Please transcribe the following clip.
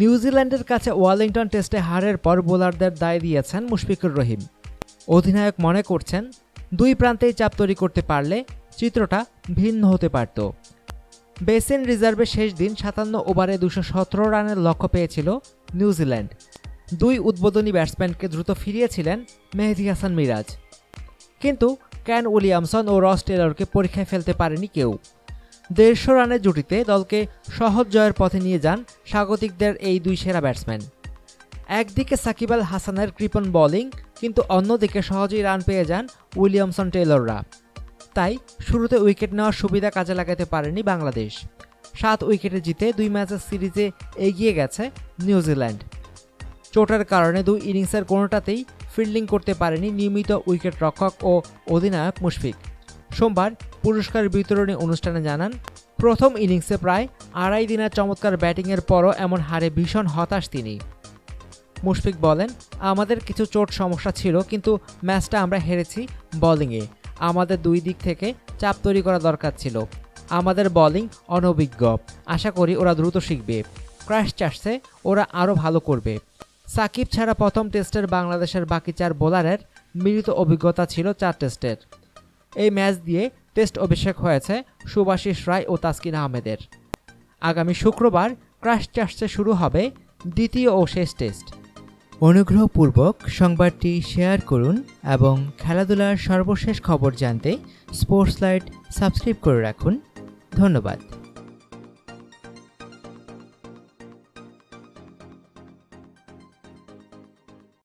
নিউজিল্যান্ডের কাছে ওয়ালিংটন টেস্টে হারের পর বোলারদের দায় দিয়েছেন মুশফিকুর রহিম। অধিনায়ক মনে করছেন, দুই প্রান্তেই চাপ তৈরি করতে পারলে চিত্রটা ভিন্ন হতে পারত। বেসিন রিজার্ভে শেষ দিন সাতান্ন ওভারে দুশো সতেরো রানের লক্ষ্য পেয়েছিল নিউজিল্যান্ড। দুই উদ্বোধনী ব্যাটসম্যানকে দ্রুত ফিরিয়েছিলেন মেহেদি হাসান মিরাজ। কিন্তু ক্যান উইলিয়ামসন ও রস টেলরকে পরীক্ষায় ফেলতে পারেনি কেউ। দেড়শো রানের জুটিতে দলকে সহজ জয়ের পথে নিয়ে যান স্বাগতিকদের এই দুই সেরা ব্যাটসম্যান। একদিকে সাকিব আল হাসানের কৃপন বোলিং কিন্তু অন্যদিকে সহজেই রান পেয়ে যান উইলিয়ামসন টেলররা তাই শুরুতে উইকেট নেওয়ার সুবিধা কাজে লাগাতে পারেনি বাংলাদেশ। সাত উইকেটে জিতে দুই ম্যাচের সিরিজে এগিয়ে গেছে নিউজিল্যান্ড। চোটের কারণে দুই ইনিংসের কোনোটাতেই ফিল্ডিং করতে পারেনি নিয়মিত উইকেট রক্ষক ও অধিনায়ক মুশফিক। সোমবার পুরস্কার বিতরণী অনুষ্ঠানে জানান, প্রথম ইনিংসে প্রায় আড়াই দিনের চমৎকার ব্যাটিংয়ের পরও এমন হারে ভীষণ হতাশ তিনি। মুশফিক বলেন, আমাদের কিছু চোট সমস্যা ছিল, কিন্তু ম্যাচটা আমরা হেরেছি বোলিংয়ে। আমাদের দুই দিক থেকে চাপ তৈরি করা দরকার ছিল। আমাদের বোলিং অনভিজ্ঞ। আশা করি ওরা দ্রুত শিখবে। ক্র্যাশ চার্সে ওরা আরও ভালো করবে। সাকিব ছাড়া প্রথম টেস্টের বাংলাদেশের বাকি চার বোলারের মিলিত অভিজ্ঞতা ছিল চার টেস্টের। এই ম্যাচ দিয়ে টেস্ট অভিষেক হয়েছে সুভাশিস রায় ও তাসকিন আহমেদের। আগামী শুক্রবার ক্রাশ চার্চে শুরু হবে দ্বিতীয় ও শেষ টেস্ট। অনুগ্রহপূর্বক সংবাদটি শেয়ার করুন এবং খেলাধুলার সর্বশেষ খবর জানতে স্পোর্টস লাইট সাবস্ক্রাইব করে রাখুন। ধন্যবাদ।